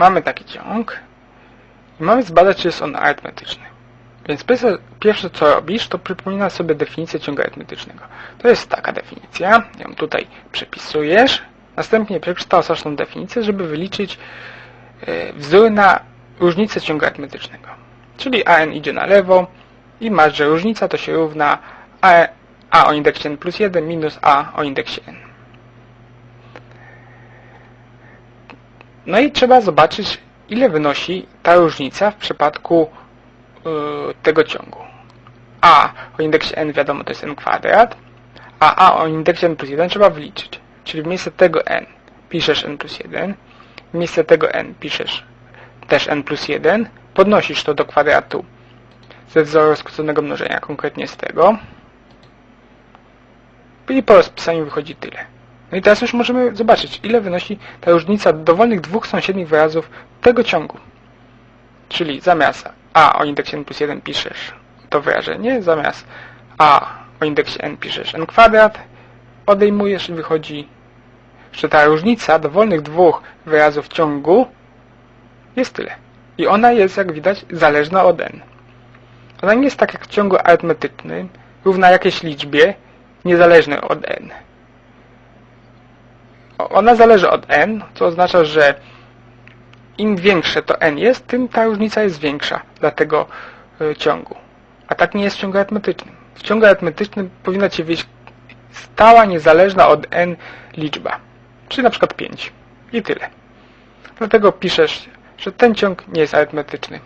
mamy taki ciąg i mamy zbadać, czy jest on arytmetyczny. Więc pierwsze, co robisz, to przypominasz sobie definicję ciągu arytmetycznego. To jest taka definicja, ją tutaj przepisujesz, następnie przekształcasz tą definicję, żeby wyliczyć e, wzór na różnicę ciągu arytmetycznego. Czyli AN idzie na lewo i masz, że różnica to się równa A, A o indeksie n plus 1 minus A o indeksie n. No i trzeba zobaczyć, ile wynosi ta różnica w przypadku y, tego ciągu. A o indeksie n wiadomo to jest n kwadrat, a a o indeksie n plus 1 trzeba wyliczyć. Czyli w miejsce tego n piszesz n plus 1, w miejsce tego n piszesz też n plus 1, podnosisz to do kwadratu ze wzoru skróconego mnożenia, konkretnie z tego. I po rozpisaniu wychodzi tyle. No i teraz już możemy zobaczyć, ile wynosi ta różnica dowolnych dwóch sąsiednich wyrazów tego ciągu. Czyli zamiast a o indeksie n plus 1 piszesz to wyrażenie, zamiast a o indeksie n piszesz n kwadrat, odejmujesz i wychodzi, że ta różnica dowolnych dwóch wyrazów ciągu jest tyle. I ona jest, jak widać, zależna od n. Ona nie jest tak jak w ciągu arytmetycznym, równa jakiejś liczbie, niezależnej od n. Ona zależy od n, co oznacza, że im większe to n jest, tym ta różnica jest większa dla tego y, ciągu. A tak nie jest w ciągu arytmetycznym. W ciągu arytmetycznym powinna Cię wieść stała, niezależna od n liczba. Czyli na przykład 5. I tyle. Dlatego piszesz, że ten ciąg nie jest arytmetyczny.